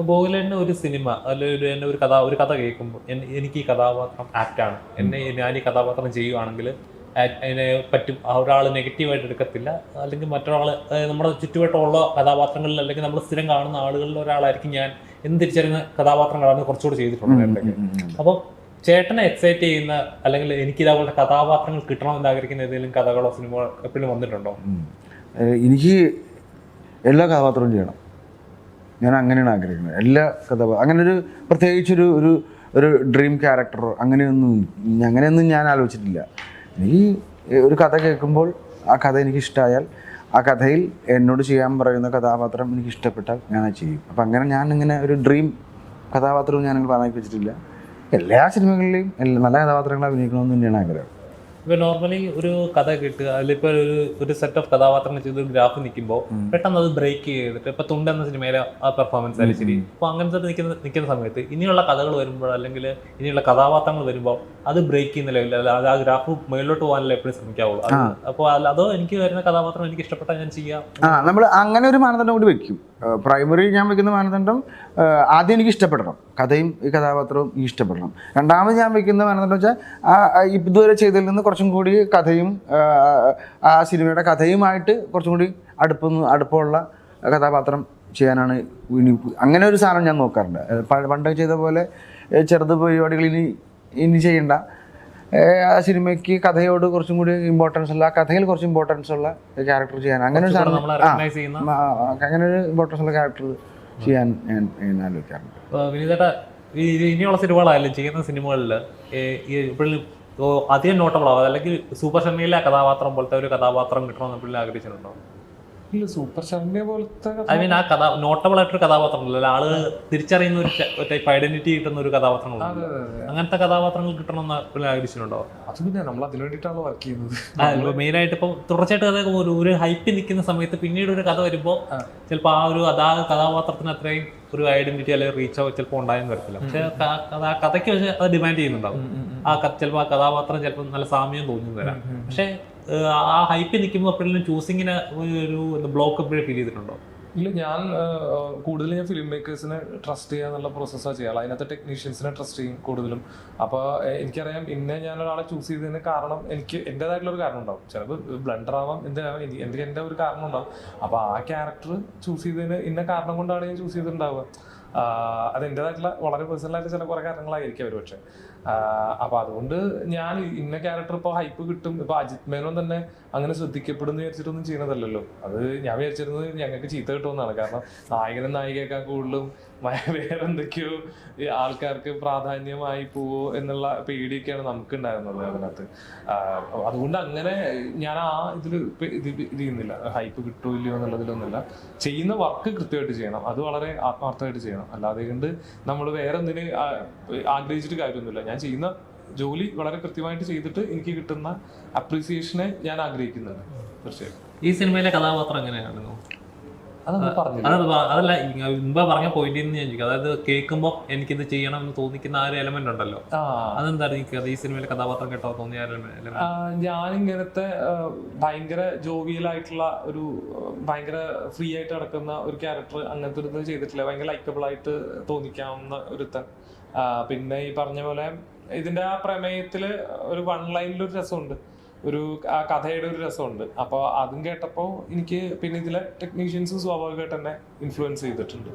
ബോഗലേന്റെ ഒരു സിനിമ അല്ലെങ്കിൽ എന്നെ ഒരു കഥ ഒരു കഥ കേൾക്കുമ്പോൾ എനിക്ക് ഈ കഥാപാത്രം ആപ്റ്റാണ് എന്നെ ഞാൻ ഈ കഥാപാത്രം ചെയ്യുവാണെങ്കിൽ അതിനെ പറ്റും. ആ ഒരാൾ നെഗറ്റീവായിട്ട് എടുക്കത്തില്ല. അല്ലെങ്കിൽ മറ്റൊരാൾ നമ്മുടെ ചുറ്റുവട്ടമുള്ള കഥാപാത്രങ്ങളിൽ അല്ലെങ്കിൽ നമ്മൾ സ്ഥിരം കാണുന്ന ആളുകളിൽ ഒരാളായിരിക്കും ഞാൻ. എന്ന് തിരിച്ചറിയുന്ന കഥാപാത്രങ്ങളാണ് കുറച്ചുകൂടി ചെയ്തിട്ടുണ്ട് അപ്പം ചേട്ടനെ എക്സൈറ്റ് ചെയ്യുന്ന അല്ലെങ്കിൽ എനിക്ക് ഇതേപോലെ കഥാപാത്രങ്ങൾ കിട്ടണമെന്ന് ആഗ്രഹിക്കുന്ന ഏതെങ്കിലും കഥകളോ സിനിമകളോ എപ്പോഴും വന്നിട്ടുണ്ടോ? എനിക്ക് എല്ലാ കഥാപാത്രവും ചെയ്യണം. ഞാൻ അങ്ങനെയാണ് ആഗ്രഹിക്കുന്നത്. എല്ലാ കഥാപാത്രം അങ്ങനെ ഒരു പ്രത്യേകിച്ചൊരു ഒരു ഒരു ഡ്രീം ക്യാരക്ടറോ അങ്ങനെയൊന്നും അങ്ങനെയൊന്നും ഞാൻ ആലോചിച്ചിട്ടില്ല. എനിക്ക് ഒരു കഥ കേൾക്കുമ്പോൾ ആ കഥ എനിക്ക് ഇഷ്ടമായാൽ ആ കഥയിൽ എന്നോട് ചെയ്യാൻ പറയുന്ന കഥാപാത്രം എനിക്ക് ഇഷ്ടപ്പെട്ടാൽ ഞാൻ അത് ചെയ്യും. അപ്പം അങ്ങനെ ഞാൻ ഇങ്ങനെ ഒരു ഡ്രീം കഥാപാത്രവും ഞാൻ അങ്ങനെ പറഞ്ഞു വെച്ചിട്ടില്ല എല്ലാ സിനിമകളിലെയും എല്ലാ നല്ല കഥാപാത്രങ്ങളെ അഭിനയിക്കണമെന്ന് തന്നെയാണ് ആഗ്രഹം. ഇപ്പൊ നോർമലി ഒരു കഥ കിട്ടുക അതിലിപ്പോ ഒരു ഒരു സെറ്റ് ഓഫ് കഥാപാത്രങ്ങൾ ചെയ്ത് ഒരു ഗ്രാഫ് നിൽക്കുമ്പോൾ പെട്ടെന്ന് അത് ബ്രേക്ക് ചെയ്തിട്ട് ഇപ്പൊ തുണ്ട് എന്ന സിനിമയിലെ ആ പെർഫോമൻസ് ആയാലും ശരി. അപ്പൊ അങ്ങനത്തെ നിൽക്കുന്ന നിൽക്കുന്ന സമയത്ത് ഇനിയുള്ള കഥകൾ വരുമ്പോൾ അല്ലെങ്കിൽ ഇനിയുള്ള കഥാപാത്രങ്ങൾ വരുമ്പോൾ അത് ബ്രേക്ക് ചെയ്യുന്നില്ല ലെവലിൽ അല്ല ആ ഗ്രാഫ് മുകളിലോട്ട് പോകാനല്ലേ എപ്പോഴും ശ്രമിക്കാവുള്ളൂ. അപ്പൊ അപ്പോൾ അതോ എനിക്ക് വരുന്ന കഥാപാത്രം എനിക്ക് ഇഷ്ടപ്പെട്ടാൽ ഞാൻ ചെയ്യാം. നമ്മൾ അങ്ങനെ ഒരു മാനദണ്ഡം കൂടി വെക്കും. പ്രൈമറി ഞാൻ വെക്കുന്ന മാനദണ്ഡം ആദ്യം എനിക്ക് ഇഷ്ടപ്പെടണം. കഥയും ഈ കഥാപാത്രവും ഇഷ്ടപ്പെടണം. രണ്ടാമത് ഞാൻ വെക്കുന്ന മാനദണ്ഡം വെച്ചാൽ ഇതുവരെ ചെയ്തതിൽ നിന്ന് കുറച്ചും കൂടി കഥയും ആ, സിനിമയുടെ കഥയുമായിട്ട് കുറച്ചും കൂടി അടുപ്പം അടുപ്പമുള്ള കഥാപാത്രം ചെയ്യാനാണ് ഇനി അങ്ങനെ ഒരു സാധനം ഞാൻ നോക്കാറുണ്ട്. പണ്ടൊക്കെ പണ്ട് ചെയ്ത പോലെ ചെറുത് പരിപാടികൾ ഇനി ഇനി ചെയ്യണ്ട. ആ സിനിമയ്ക്ക് കഥയോട് കുറച്ചും കൂടി ഇമ്പോർട്ടൻസ് ഉള്ള കഥയിൽ കുറച്ച് ഇമ്പോർട്ടൻസ് ഉള്ള ക്യാരക്ടർ ചെയ്യാൻ. അങ്ങനെ ഒരു സാധനം അങ്ങനെ ഒരു ഇമ്പോർട്ടൻസ് ഉള്ള ക്യാരക്ടർ ചെയ്യാൻ ഞാൻ ആലോചിക്കാറുണ്ട്. ഇനിയുള്ള സിനിമകളായാലും ചെയ്യുന്ന സിനിമകളിൽ ഇപ്പോഴും അധികം നോട്ടബിൾ ആവാതെ അല്ലെങ്കിൽ സൂപ്പർ സെമിയിലെ കഥാപാത്രം പോലത്തെ ഒരു കഥാപാത്രം കിട്ടണമെന്ന് ആഗ്രഹിച്ചിട്ടുണ്ടോ? ഇല്ല സൂപ്പർ ശരണ്യ പോലത്തെ ഐ മീൻ ആ കഥ നോട്ടബിൾ ആയിട്ടൊരു കഥാപാത്രം ഉണ്ടല്ലോ ആൾ തിരിച്ചറിയുന്ന ഒരു ടൈപ്പ് ഐഡന്റിറ്റി കിട്ടുന്ന ഒരു കഥാപാത്രങ്ങൾ. അങ്ങനത്തെ കഥാപാത്രങ്ങൾ കിട്ടണമെന്ന് ആഗ്രഹിച്ചിട്ടുണ്ടോ? അത് പിന്നെ നമ്മൾ അതിനു വേണ്ടിയിട്ടാണ് വർക്ക് ചെയ്യുന്നത്. മെയിൻ ആയിട്ട് ഇപ്പം തുടർച്ചയായിട്ട് കഥ ഒരു ഒരു ഹൈപ്പ് നിൽക്കുന്ന സമയത്ത് പിന്നീട് ഒരു കഥ വരുമ്പോൾ ചിലപ്പോൾ ആ ഒരു അതാ കഥാപാത്രത്തിന് അത്രയും ഒരു ഐഡന്റിറ്റി അല്ലെങ്കിൽ റീച്ചോ ചിലപ്പോൾ ഉണ്ടായെന്ന് വരത്തില്ല. പക്ഷെ ആ കഥയ്ക്ക് പക്ഷെ അത് ഡിമാൻഡ് ചെയ്യുന്നുണ്ടാവും. ആ ചിലപ്പോൾ ആ കഥാപാത്രം ചിലപ്പോൾ നല്ല സാമ്യം തോന്നുന്നു വരാം. പക്ഷെ ആ ഹൈപ്പിൽ നിൽക്കുമ്പോൾ അപ്പോഴും ചൂസിങ്ങിന് ഒരു ബ്ലോക്ക് ഫീൽ ചെയ്തിട്ടുണ്ടോ? ഇല്ല ഞാൻ കൂടുതലും ഞാൻ ഫിലിം മേക്കേഴ്സിനെ ട്രസ്റ്റ് ചെയ്യുക എന്നുള്ള പ്രോസസ്സാണ് ചെയ്യാറ് അതിനകത്ത് ടെക്നീഷ്യൻസിനെ ട്രസ്റ്റ് ചെയ്യും കൂടുതലും. അപ്പോൾ എനിക്കറിയാം ഇന്നെ ഞാൻ ഒരാളെ ചൂസ് ചെയ്തതിന് കാരണം എനിക്ക് എന്റെതായിട്ടുള്ള ഒരു കാരണം ഉണ്ടാവും. ചിലപ്പോൾ ബ്ലണ്ടർ ആവാം എന്താവാം എനിക്ക് എന്റെ ഒരു കാരണം ഉണ്ടാവും. അപ്പോൾ ആ ക്യാരക്ടർ ചൂസ് ചെയ്തതിന് ഇന്ന കാരണം കൊണ്ടാണ് ഞാൻ ചൂസ് ചെയ്തിട്ടുണ്ടാവുക? അത് എന്റെതായിട്ടുള്ള വളരെ പേഴ്സണലായിട്ട് ചില കുറേ കാരണങ്ങളായിരിക്കും അവർ പക്ഷെ. അപ്പൊ അതുകൊണ്ട് ഞാൻ ഇന്ന ക്യാരക്ടർ ഇപ്പൊ ഹൈപ്പ് കിട്ടും. ഇപ്പൊ അജിത് മേനോൻ തന്നെ അങ്ങനെ ശ്രദ്ധിക്കപ്പെടുന്നു വിചാരിച്ചിട്ടൊന്നും ചെയ്യുന്നതല്ലല്ലോ അത് ഞാൻ വിചാരിച്ചിരുന്നത് ഞങ്ങൾക്ക് ചീത്ത കിട്ടുമെന്നാണ്. കാരണം നായകനും നായികയൊക്കെ കൂടുതലും മ- വേറെ എന്തൊക്കെയോ ഈ ആൾക്കാർക്ക് പ്രാധാന്യമായി പോവോ എന്നുള്ള പേടിയൊക്കെയാണ് നമുക്ക് ഉണ്ടായിരുന്നത് അതിനകത്ത്. അതുകൊണ്ട് അങ്ങനെ ഞാൻ ആ ഇതിൽ ഇത് ചെയ്യുന്നില്ല. ഹൈപ്പ് കിട്ടുമോ ഇല്ലയോ എന്നുള്ളതിലൊന്നുമില്ല. ചെയ്യുന്ന വർക്ക് കൃത്യമായിട്ട് ചെയ്യണം. അത് വളരെ ആത്മാർത്ഥമായിട്ട് ചെയ്യണം. അല്ലാതെ കൊണ്ട് നമ്മൾ വേറെ എന്തിന് ആഗ്രഹിച്ചിട്ട് കാര്യമൊന്നുമില്ല. ഞാൻ ചെയ്യുന്ന ജോലി വളരെ കൃത്യമായിട്ട് ചെയ്തിട്ട് എനിക്ക് കിട്ടുന്ന അപ്രീസിയേഷനെ ഞാൻ ആഗ്രഹിക്കുന്നുണ്ട്. തീർച്ചയായും ഈ സിനിമയിലെ കഥാപാത്രം എങ്ങനെയായിരുന്നു അത് നമ്മൾ പറഞ്ഞില്ല അതത് പ- അതല്ല മുമ്പ് പറഞ്ഞ പോയിന്റ് ഞാൻ ചോദിക്കും. അതായത് കേൾക്കുമ്പോൾ എനിക്കിത് ചെയ്യണം എന്ന് തോന്നിക്കുന്ന ആ ഒരു എലമെന്റ് ഉണ്ടല്ലോ. അതെന്താ അതെന്തായിരുന്നു ഈ സിനിമയിലെ കഥാപാത്രം കേട്ടോ തോന്നിയ ഞാനിങ്ങനത്തെ ഭയങ്കര ജോവിയലായിട്ടുള്ള ഒരു ഭയങ്കര ഫ്രീ ആയിട്ട് നടക്കുന്ന ഒരു ക്യാരക്ടർ അങ്ങനത്തെ ഒരു ചെയ്തിട്ടില്ല. ഭയങ്കര ലൈക്കബിൾ ആയിട്ട് തോന്നിക്കാവുന്ന ഒരുത്തൻ. പിന്നെ ഈ പറഞ്ഞ പോലെ ഇതിന്റെ ആ പ്രമേയത്തിൽ ഒരു വൺ ലൈനിൽ ഒരു രസമുണ്ട്. ഒരു ആ കഥയുടെ ഒരു രസമുണ്ട്. അപ്പോൾ അതും കേട്ടപ്പോൾ എനിക്ക് പിന്നെ ഇതിലെ ടെക്നീഷ്യൻസ് സ്വാഭാവികമായിട്ട് തന്നെ ഇൻഫ്ലുവൻസ് ചെയ്തിട്ടുണ്ട്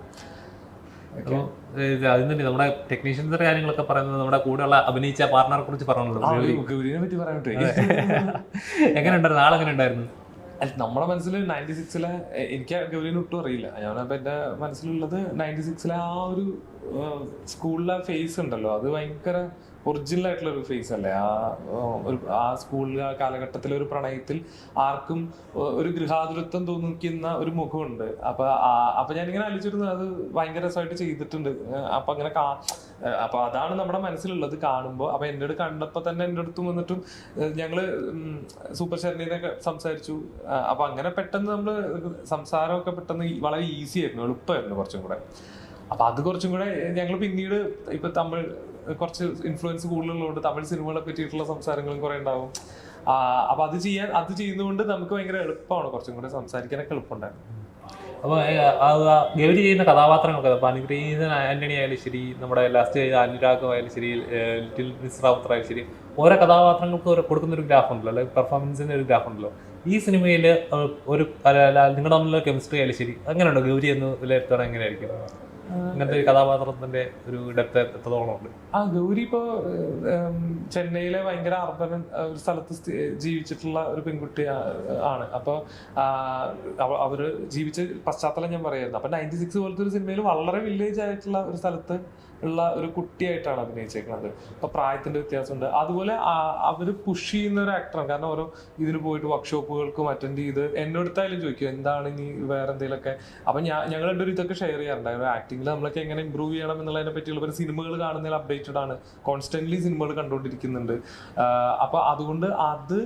അതിന് തന്നെ നമ്മുടെ ടെക്നീഷ്യൻസിന്റെ കാര്യങ്ങളൊക്കെ പറയുന്നത് നമ്മുടെ കൂടെയുള്ള അഭിനയിച്ച പാർട്ണറെ കുറിച്ച് പറഞ്ഞല്ലോ ഗൗരിനെ പറ്റി പറയാൻ എങ്ങനെ ഉണ്ടായിരുന്നു ആളെങ്ങനെ ഉണ്ടായിരുന്നു നമ്മുടെ മനസ്സിൽ നയന്റി സിക്സിലെ എനിക്ക് ഗൗരീനെ ഒട്ടും അറിയില്ല. ഞാനപ്പോൾ എന്റെ മനസ്സിലുള്ളത് നയന്റി സിക്സിലെ ആ ഒരു സ്കൂളിലെ ഫേസ് ഉണ്ടല്ലോ അത് ഭയങ്കര ഒറിജിനൽ ആയിട്ടുള്ള ഒരു ഫേസ് അല്ലേ? ആ ഒരു ആ സ്കൂളിൽ ആ കാലഘട്ടത്തിലെ ഒരു പ്രണയത്തിൽ ആർക്കും ഒരു ഗൃഹാതുരത്വം തോന്നിക്കുന്ന ഒരു മുഖമുണ്ട്. അപ്പൊ അപ്പൊ ഞാനിങ്ങനെ ആലോചിച്ചിരുന്നു അത് ഭയങ്കര രസമായിട്ട് ചെയ്തിട്ടുണ്ട്. അപ്പൊ അങ്ങനെ കാ അപ്പൊ അതാണ് നമ്മുടെ മനസ്സിലുള്ളത് കാണുമ്പോൾ അപ്പൊ എന്റെ അടുത്ത് കണ്ടപ്പോ തന്നെ എന്റെ അടുത്ത് വന്നിട്ടും ഞങ്ങൾ സൂപ്പർ ശരണിനൊക്കെ സംസാരിച്ചു. അപ്പൊ അങ്ങനെ പെട്ടെന്ന് നമ്മൾ സംസാരമൊക്കെ പെട്ടെന്ന് വളരെ ഈസി ആയിരുന്നു എളുപ്പമായിരുന്നു കുറച്ചും കൂടെ. അപ്പൊ അത് കുറച്ചും കൂടെ ഞങ്ങൾ പിന്നീട് ഇപ്പൊ തമിഴ് കുറച്ച് ഇൻഫ്ലുവൻസ് കൂടുതലുള്ളതുകൊണ്ട് തമിഴ് സിനിമകളെ പറ്റിയിട്ടുള്ള സംസാരങ്ങളും കുറെ ഉണ്ടാവും. ആ, അപ്പൊ അത് ചെയ്യാൻ അത് ചെയ്യുന്നതുകൊണ്ട് നമുക്ക് ഭയങ്കര എളുപ്പമാണ് കുറച്ചും കൂടെ സംസാരിക്കാനൊക്കെ എളുപ്പമുണ്ടായിരുന്നു. അപ്പോൾ ഗൗരി ചെയ്യുന്ന കഥാപാത്രങ്ങളൊക്കെ അപ്പോൾ അനുഗ്രഹീതൻ ആന്റണി ആയാലും ശരി നമ്മുടെ ലാസ്റ്റ് ചെയ്ത അനുരാഗ് ആയാലും ശരി ലിറ്റിൽ റാവുത്തർ ആയാലും ശരി ഓരോ കഥാപാത്രങ്ങൾക്ക് കൊടുക്കുന്ന ഒരു ഗ്രാഫ് ഉണ്ടല്ലോ അല്ലെങ്കിൽ പെർഫോമൻസിന്റെ ഒരു ഗ്രാഫ് ഉണ്ടല്ലോ. ഈ സിനിമയിൽ ഒരു നിങ്ങളുടെ തമ്മിലുള്ള കെമിസ്ട്രി ആയാലും ശരി അങ്ങനെയുണ്ടോ ഗൗരി എന്ന് വിലയിരുത്തണം എങ്ങനെയായിരിക്കും? ഇങ്ങനത്തെ ഒരു കഥാപാത്രത്തിന്റെ ഒരു ഡെപ്ത് എത്രത്തോളം ഉണ്ട്? ആ ഗൗരി ഇപ്പോ ചെന്നൈയിലെ ഭയങ്കര അർബൻ ഒരു സ്ഥലത്ത് ജീവിച്ചിട്ടുള്ള ഒരു പെൺകുട്ടി ആണ്. അപ്പൊ അവർ ജീവിച്ച പശ്ചാത്തലം ഞാൻ പറയായിരുന്നു. അപ്പൊ നയന്റി സിക്സ് പോലത്തെ ഒരു സിനിമയിൽ വളരെ വില്ലേജ് ആയിട്ടുള്ള ഒരു സ്ഥലത്ത് ഉള്ള ഒരു കുട്ടിയായിട്ടാണ് അഭിനയിച്ചേക്കുന്നത്. അപ്പൊ പ്രായത്തിന്റെ വ്യത്യാസമുണ്ട്. അതുപോലെ അവർ പുഷ് ചെയ്യുന്ന ഒരു ആക്ടറാണ് കാരണം ഓരോ ഇതിന് പോയിട്ട് വർക്ക്ഷോപ്പുകൾക്കും അറ്റൻഡ് ചെയ്ത് എന്നോടത്തായാലും ചോദിക്കും എന്താണ് ഇനി വേറെ എന്തെങ്കിലുമൊക്കെ? അപ്പൊ ഞാൻ ഞങ്ങൾ രണ്ടുപേരും ഇതൊക്കെ ഷെയർ ചെയ്യാറുണ്ടായിരുന്നു ആക്ടിങ്ങിൽ നമ്മളൊക്കെ എങ്ങനെ ഇമ്പ്രൂവ് ചെയ്യണം എന്നുള്ളതിനെ പറ്റിയുള്ള ഒരു സിനിമകൾ കാണുന്നതിൽ അപ്ഡേറ്റഡ് ആണ്. കോൺസ്റ്റന്റ്ലി സിനിമകൾ കണ്ടുകൊണ്ടിരിക്കുന്നുണ്ട്. അപ്പൊ അതുകൊണ്ട് അത്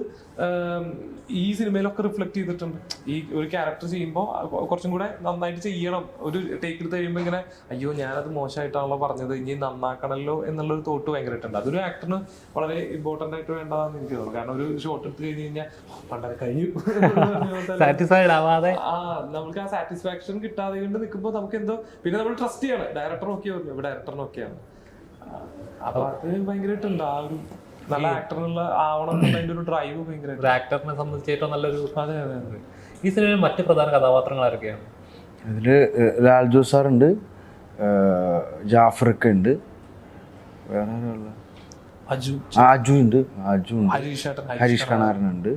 ഈ സിനിമയിലൊക്കെ റിഫ്ലക്ട് ചെയ്തിട്ടുണ്ട്. ഈ ഒരു ക്യാരക്ടർ ചെയ്യുമ്പോൾ കുറച്ചും കൂടെ നന്നായിട്ട് ചെയ്യണം. ഒരു ടേക്ക് എടുത്ത് കഴിയുമ്പോൾ ഇങ്ങനെ അയ്യോ ഞാനത് മോശമായിട്ടാണല്ലോ പറഞ്ഞത്. ഇനി നന്നാക്കണല്ലോ എന്നുള്ളൊരു തോട്ട് ഭയങ്കരമായിട്ടുണ്ട് അതൊരു ആക്ടറിന് വളരെ ഇമ്പോർട്ടന്റ് ആയിട്ട് വേണ്ടതാന്ന് എനിക്ക് തോന്നുന്നു. കാരണം ഒരു ഷോട്ട് എടുത്ത് കഴിഞ്ഞ് കഴിഞ്ഞാൽ പണ്ടത് കഴിഞ്ഞു. സാറ്റിസ്ഫൈഡ് ആവാതെ. ആ നമുക്ക് ആ സാറ്റിസ്ഫാക്ഷൻ കിട്ടാതെ കൊണ്ട് നിൽക്കുമ്പോൾ നമുക്ക് എന്തോ പിന്നെ നമ്മൾ ട്രസ്റ്റ് ചെയ്യണം. ഡയറക്ടർ നോക്കിയാ പറഞ്ഞു ഇവിടെ ഡയറക്ടർ നോക്കിയാണ്. അപ്പൊ അത് ഭയങ്കരമായിട്ടുണ്ട് ആ ഒരു നല്ല ആക്ടറിനുള്ള ആവണം എന്നുള്ളതിന്റെ ഒരു ഡ്രൈവ് ഭയങ്കര ഒരു ആക്ടറിനെ സംബന്ധിച്ച് ഏറ്റവും നല്ലൊരു അതെ അതെ അതെ. ഈ സിനിമയിൽ മറ്റു പ്രധാന കഥാപാത്രങ്ങൾ ആരൊക്കെയാണ് ഇതിൽ ലാൽ സാർ സാറുണ്ട് ജാഫറൊക്കെ ഉണ്ട്. വേറെ ആരുള്ള? അജു. ആജു ഉണ്ട് അജു ഉണ്ട്. ഹരീഷ് ഹരീഷ് കണാരനുണ്ട്.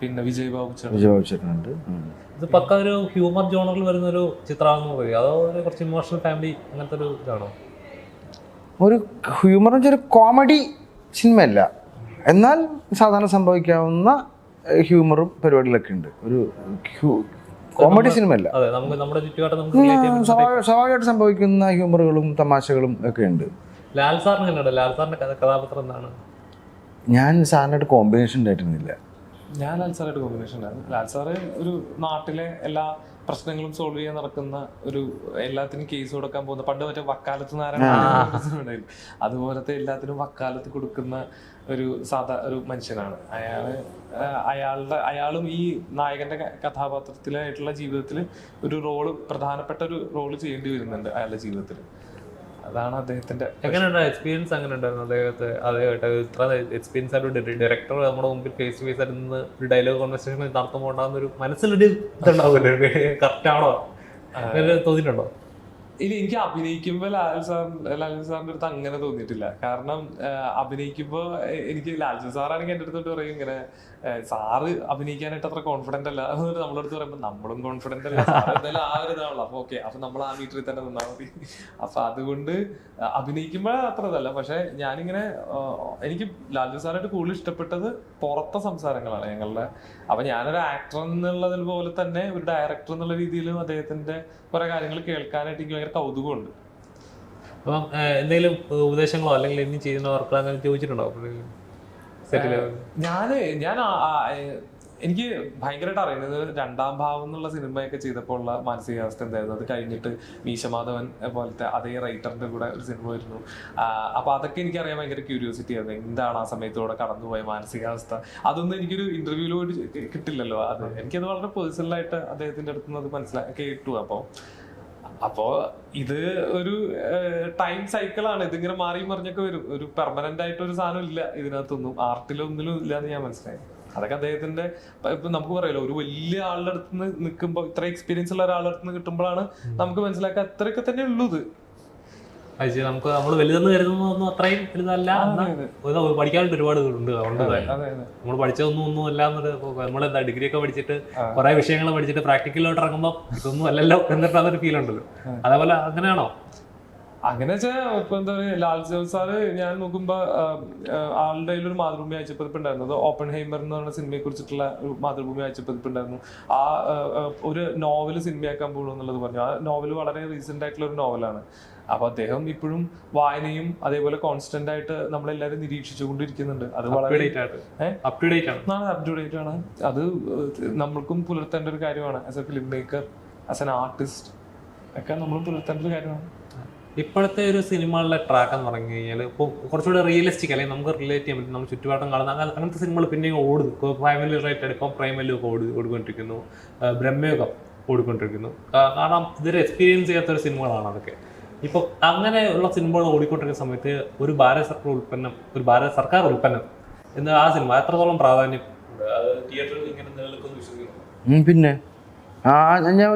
പിന്നെ വിജയ് ബാബു ചേട്ടൻ. ബാബു ചേട്ടനുണ്ട്. ഇത് പക്ക ഒരു ഹ്യൂമർ ജോണറിൽ വരുന്ന ഒരു ചിത്രമാണെന്ന് പറയും അതോ ഒരു കുറച്ച് ഇമോഷണൽ ഫാമിലി അങ്ങനത്തെ ഒരു ഇതാണോ? ഒരു ഹ്യൂമർ എന്ന് വെച്ചാൽ കോമഡി സിനിമയല്ല എന്നാൽ സാധാരണ സംഭവിക്കാവുന്ന ഹ്യൂമറും പരിപാടികളൊക്കെ ഉണ്ട്. ഒരു കോമഡി സിനിമയല്ല. സ്വാഭാവികമായിട്ട് സംഭവിക്കുന്ന ഹ്യൂമറുകളും തമാശകളും ഒക്കെ ഉണ്ട്. ലാൽ സാറിന് ലാൽ സാറിന്റെ കഥാപാത്രം എന്താണ്? ഞാൻ സാറിനായിട്ട് കോമ്പിനേഷൻ ഉണ്ടായിരുന്നില്ല ഞാൻ ലാൽ സാറായിട്ട് കോമ്പിനേഷൻ ഉണ്ടായിരുന്നു. ലാൽ സാറ് ഒരു നാട്ടിലെ എല്ലാ പ്രശ്നങ്ങളും സോൾവ് ചെയ്യാൻ നടക്കുന്ന ഒരു എല്ലാത്തിനും കേസ് കൊടുക്കാൻ പോകുന്ന പണ്ട് മറ്റേ വക്കാലത്ത് നാരായണ അതുപോലത്തെ എല്ലാത്തിനും വക്കാലത്ത് കൊടുക്കുന്ന ഒരു സാധാ ഒരു മനുഷ്യനാണ്. അയാൾ അയാളുടെ അയാളും ഈ നായകന്റെ കഥാപാത്രത്തിലായിട്ടുള്ള ജീവിതത്തിൽ ഒരു റോൾ പ്രധാനപ്പെട്ട ഒരു റോൾ ചെയ്യേണ്ടി വരുന്നുണ്ട് അയാളുടെ ജീവിതത്തിൽ അതാണ് അദ്ദേഹത്തിന്റെ എങ്ങനെയുണ്ട്? എക്സ്പീരിയൻസ് അങ്ങനെ ഉണ്ടായിരുന്നു അദ്ദേഹത്തെ അദ്ദേഹമായിട്ട് ഇത്ര എക്സ്പീരിയൻസ് ആയിട്ട് ഡയറക്ടർ നമ്മുടെ മുമ്പിൽ ഫേസ് ടു ഫേസ് ആയിട്ട് നിന്ന് ഒരു ഡയലോഗ് കോൺവെർസേഷൻ നടത്തുമ്പോൾ ഉണ്ടാകുന്ന ഒരു മനസ്സിലൊരു ഇതുണ്ടാവില്ലേ? കറക്റ്റ് ആണോ? അങ്ങനെ തോന്നിയിട്ടുണ്ടോ? ഇല്ല എനിക്ക് അഭിനയിക്കുമ്പോ ലാൽ സാർ ലാൽ സാറിന്റെ അടുത്ത് അങ്ങനെ തോന്നിയിട്ടില്ല. കാരണം അഭിനയിക്കുമ്പോൾ അഭിനയിക്കുമ്പോ എനിക്ക് ലാൽജു സാറാണെങ്കിൽ എന്റെ അടുത്തോട്ട് പറയും ഇങ്ങനെ സാറ് അഭിനയിക്കാനായിട്ട് അത്ര കോൺഫിഡന്റ് അല്ല അതുകൊണ്ട് നമ്മുടെ അടുത്ത് പറയുമ്പോൾ നമ്മളും കോൺഫിഡന്റ് അല്ല? എന്തായാലും ആ ഒരു ഇതാണല്ലോ. അപ്പൊ ഓക്കെ അപ്പൊ നമ്മൾ ആ മീറ്ററിൽ തന്നെ നിന്നാൽ മതി. അപ്പൊ അതുകൊണ്ട് അഭിനയിക്കുമ്പോ അത്ര ഇതല്ല. പക്ഷെ ഞാനിങ്ങനെ എനിക്ക് ലാൽജു സാറായിട്ട് കൂടുതൽ ഇഷ്ടപ്പെട്ടത് പുറത്തെ സംസാരങ്ങളാണ് ഞങ്ങളുടെ. അപ്പൊ ഞാനൊരു ആക്ടർ എന്നുള്ളതിൽ പോലെ തന്നെ ഒരു ഡയറക്ടർ എന്നുള്ള രീതിയിലും അദ്ദേഹത്തിന്റെ കുറെ കാര്യങ്ങൾ കേൾക്കാനായിട്ട് എനിക്ക് ഭയങ്കര കൗതുകമുണ്ട്. അപ്പം എന്തെങ്കിലും ഉപദേശങ്ങളോ അല്ലെങ്കിൽ ഇനി ചെയ്യുന്ന വർക്കുകളോ അങ്ങനെ ചോദിച്ചിട്ടുണ്ടോ? ഞാൻ ഞാൻ ഞാൻ എനിക്ക് ഭയങ്കരമായിട്ട് അറിയുന്നത് രണ്ടാം ഭാവം എന്നുള്ള സിനിമയൊക്കെ ചെയ്തപ്പോൾ ഉള്ള മാനസികാവസ്ഥ എന്തായിരുന്നു? അത് കഴിഞ്ഞിട്ട് മീശമാധവൻ പോലത്തെ അതേ റൈറ്ററിന്റെ കൂടെ ഒരു സിനിമ വരുന്നു. അപ്പൊ അതൊക്കെ എനിക്ക് അറിയാൻ ഭയങ്കര ക്യൂരിയോസിറ്റി ആയിരുന്നു. എന്താണ് ആ സമയത്തൂടെ കടന്നുപോയ മാനസികാവസ്ഥ? അതൊന്നും എനിക്കൊരു ഇന്റർവ്യൂവിൽ കിട്ടില്ലല്ലോ. അത് എനിക്കത് വളരെ പേഴ്സണലായിട്ട് അദ്ദേഹത്തിന്റെ അടുത്ത് നിന്ന് അത് മനസ്സിലാക്കി കേട്ടു. അപ്പോൾ അപ്പോ ഇത് ഒരു ടൈം സൈക്കിളാണ് ഇതിങ്ങനെ മാറി മറിഞ്ഞൊക്കെ വരും. ഒരു പെർമനന്റ് ആയിട്ട് ഒരു സാധനം ഇല്ല ഇതിനകത്തൊന്നും. ആർട്ടിലൊന്നിലും ഇല്ല എന്ന് ഞാൻ മനസ്സിലായി. അതൊക്കെ അദ്ദേഹത്തിന്റെ ഇപ്പൊ- നമുക്ക് പറയാലോ ഒരു വലിയ ആളുടെ അടുത്ത് നിൽക്കുമ്പോൾ ഇത്ര എക്സ്പീരിയൻസ് ഉള്ള ഒരാളുടെ അടുത്ത് നിന്ന് കിട്ടുമ്പോഴാണ് നമുക്ക് മനസ്സിലാക്കുക അത്രയൊക്കെ തന്നെ ഉള്ളൂ ഇത് അത് നമുക്ക് നമ്മൾ വലുതെന്ന് കരുതുന്നതൊന്നും അത്രയും വലുതല്ല പഠിക്കാനായിട്ട് ഒരുപാട് ഉണ്ട് അതുകൊണ്ട് അതെ അതെ നമ്മൾ പഠിച്ചതൊന്നും ഒന്നും അല്ല എന്നൊരു നമ്മളെന്താ ഡിഗ്രി ഒക്കെ പഠിച്ചിട്ട് കുറെ വിഷയങ്ങൾ പഠിച്ചിട്ട് പ്രാക്ടിക്കലോട്ട് ഇറങ്ങുമ്പോൾ ഇതൊന്നും അല്ലല്ലോ എന്നിട്ട് അതൊരു ഫീൽ ഉണ്ടല്ലോ അതേപോലെ അങ്ങനെയാണോ? അങ്ങനെ വെച്ചാൽ ഇപ്പൊ എന്താ പറയുക ലാൽ ജോസ് സാറ് ഞാൻ നോക്കുമ്പോ ആളുടെ ഒരു മാതൃഭൂമി അയച്ചപ്പതിപ്പ് ഉണ്ടായിരുന്നു അത് ഓപ്പൺ ഹൈമർ എന്ന് പറഞ്ഞ സിനിമയെ കുറിച്ചിട്ടുള്ള ഒരു മാതൃഭൂമി അയച്ചപ്പതിപ്പ് ഉണ്ടായിരുന്നു ആ ഒരു നോവൽ സിനിമയാക്കാൻ പോകുന്നു എന്നുള്ളത് പറഞ്ഞു. ആ നോവൽ വളരെ റീസെന്റ് ആയിട്ടുള്ള ഒരു നോവലാണ്. അപ്പൊ അദ്ദേഹം ഇപ്പോഴും വായനയും അതേപോലെ കോൺസ്റ്റന്റ് ആയിട്ട് നമ്മളെല്ലാരും നിരീക്ഷിച്ചുകൊണ്ടിരിക്കുന്നുണ്ട്. അത് വളരെ ആണ്? അപ് ടു ഡേറ്റ് ആണ്. അപ് ടു ഡേറ്റ് ആണ്. അത് നമ്മൾക്കും പുലർത്തേണ്ട ഒരു കാര്യമാണ്. As a film maker as an artist ഒക്കെ നമ്മളും പുലർത്തേണ്ട ഒരു കാര്യമാണ്. ഇപ്പോഴത്തെ ഒരു സിനിമകളിലെ ട്രാക്ക് എന്ന് പറഞ്ഞു കഴിഞ്ഞാൽ ഇപ്പോൾ കുറച്ചുകൂടെ റിയലിസ്റ്റിക് അല്ലെങ്കിൽ നമുക്ക് റിലേറ്റ് ചെയ്യാൻ പറ്റും നമ്മൾ ചുറ്റുപാടും കാണുന്ന അങ്ങനെ അങ്ങനത്തെ സിനിമകൾ പിന്നെയും ഓടുന്നു ഇപ്പോൾ ഫാമിലി റിലേറ്റഡ് ഇപ്പോൾ പ്രൈമലി ഒക്കെ ഓടി ഓടിക്കൊണ്ടിരിക്കുന്നു. ബ്രഹ്മയുഗം ഓടിക്കൊണ്ടിരിക്കുന്നു. കാരണം ഇതൊരു എക്സ്പീരിയൻസ് ചെയ്യാത്ത ഒരു സിനിമകളാണ് അതൊക്കെ. ഇപ്പോൾ അങ്ങനെയുള്ള സിനിമകൾ ഓടിക്കൊണ്ടിരിക്കുന്ന സമയത്ത് ഒരു ഭാരത സർക്കാർ ഉൽപ്പന്നം ഒരു ഭാരത സർക്കാർ ഉൽപ്പന്നം എന്ന ആ സിനിമ എത്രത്തോളം പ്രാധാന്യം? അത് തിയേറ്ററിൽ ഇങ്ങനെ നിലനിൽക്കുന്നു വിശ്വസിക്കുന്നു. പിന്നെ. ആ ഞാൻ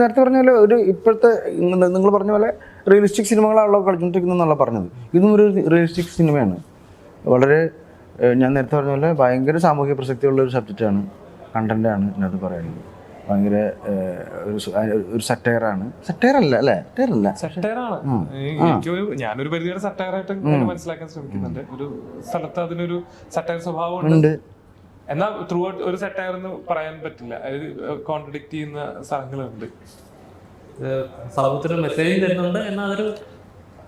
നേരത്തെ പറഞ്ഞ പോലെ ഒരു ഇപ്പോഴത്തെ നിങ്ങൾ പറഞ്ഞ പോലെ റിയലിസ്റ്റിക് സിനിമകളാണല്ലോ കളിച്ചുകൊണ്ടിരിക്കുന്നതെന്നുള്ള പറഞ്ഞത്. ഇതും ഒരു റിയലിസ്റ്റിക് സിനിമയാണ് വളരെ ഞാൻ നേരത്തെ പറഞ്ഞ പോലെ ഭയങ്കര സാമൂഹ്യ പ്രസക്തിയുള്ള ഒരു സബ്ജക്റ്റാണ്. കണ്ടന്റാണ് ഇതിനകത്ത് പറയുന്നത്. ഭയങ്കര ഒരു ഒരു സറ്റയറാണ്. സറ്റയറല്ല അല്ലേ? സറ്റയറല്ല. ഞാനൊരു പരിധിയുടെ സറ്റയറായിട്ട് മനസ്സിലാക്കാൻ ശ്രമിക്കുന്നുണ്ട്. ഒരു സ്ഥലത്ത് അതിനൊരു സറ്റയർ സ്വഭാവം ഉണ്ട്. ഉണ്ട് എന്നാൽ ത്രൂ ഔട്ട് ഒരു സെറ്റയർ എന്ന് പറയാൻ പറ്റില്ല. അതായത് കോൺട്രഡിക്ട് ചെയ്യുന്ന സ്ഥലങ്ങളുണ്ട്. സമൂഹത്തിന് മെസ്സേജ് തരുന്നുണ്ട് എന്നാൽ അതൊരു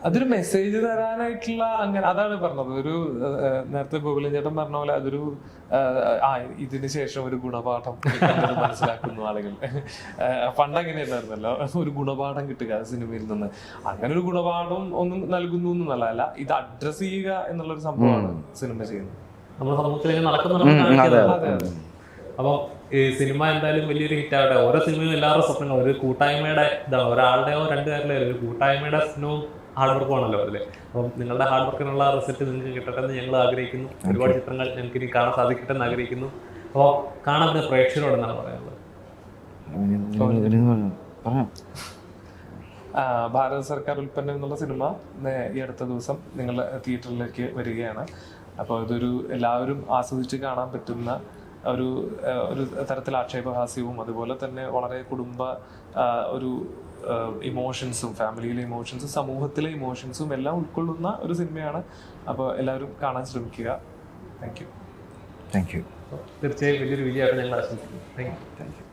അതൊരു മെസ്സേജ് തരാനായിട്ടുള്ള അങ്ങനെ അതാണ് പറഞ്ഞത്. ഒരു നേരത്തെ ഗോകുലൻ ചേട്ടൻ പറഞ്ഞ പോലെ അതൊരു ആ ഇതിന് ശേഷം ഒരു ഗുണപാഠം മനസ്സിലാക്കുന്നു ആളുകൾ. പണ്ട് അങ്ങനെയല്ലായിരുന്നല്ലോ. ഒരു ഗുണപാഠം കിട്ടുക സിനിമയിൽ നിന്ന്. അങ്ങനെ ഒരു ഗുണപാഠം ഒന്നും നൽകുന്നു എന്നുള്ളതല്ല ഇത് അഡ്രസ് ചെയ്യുക എന്നുള്ളൊരു സംഭവമാണ് സിനിമ ചെയ്യുന്നത്. നമ്മുടെ അതെ നടക്കുന്നുണ്ട് അതെ അപ്പോൾ ഈ സിനിമ എന്തായാലും വലിയൊരു ഹിറ്റ് ആവട്ടെ. ഓരോ സിനിമയും എല്ലാവരുടെ സ്വപ്നങ്ങൾ. ഒരു കൂട്ടായ്മയുടെ ഇതാണ്. ഒരാളുടെയോ രണ്ടുപേരുടെയോ ഒരു കൂട്ടായ്മയുടെ സ്വപ്നവും ഹാർഡ് വർക്കും ആണല്ലോ അതിൽ അപ്പം നിങ്ങളുടെ ഹാർഡ് വർക്കിനുള്ള റിസൾട്ട് നിങ്ങൾക്ക് കിട്ടട്ടെ എന്ന് ഞങ്ങൾ ആഗ്രഹിക്കുന്നു. ഒരുപാട് ചിത്രങ്ങൾ ഞങ്ങൾക്ക് ഇനി കാണാൻ സാധിക്കട്ടെ എന്ന് ആഗ്രഹിക്കുന്നു. അപ്പോൾ കാണാൻ പറ്റുന്ന പ്രേക്ഷകരോട് എന്നാണ് പറയാനുള്ളത്? ആ, ഭാരത സർക്കാർ ഉൽപ്പന്നം എന്നുള്ള സിനിമ ഈ അടുത്ത ദിവസം നിങ്ങളുടെ തിയേറ്ററിലേക്ക് വരികയാണ്. അപ്പോൾ ഇതൊരു എല്ലാവരും ആസ്വദിച്ച് കാണാൻ പറ്റുന്ന ഒരു ഒരു തരത്തിൽ ആക്ഷേപഹാസ്യവും അതുപോലെ തന്നെ വളരെ കുടുംബ ഒരു ഇമോഷൻസും ഫാമിലിയിലെ ഇമോഷൻസും സമൂഹത്തിലെ ഇമോഷൻസും എല്ലാം ഉൾക്കൊള്ളുന്ന ഒരു സിനിമയാണ്. അപ്പോൾ എല്ലാവരും കാണാൻ ശ്രമിക്കുക. താങ്ക് യു താങ്ക് യു തീർച്ചയായും വലിയൊരു വിജയമായിട്ട് ഞങ്ങൾ ആശംസിക്കുന്നു. Thank you thank you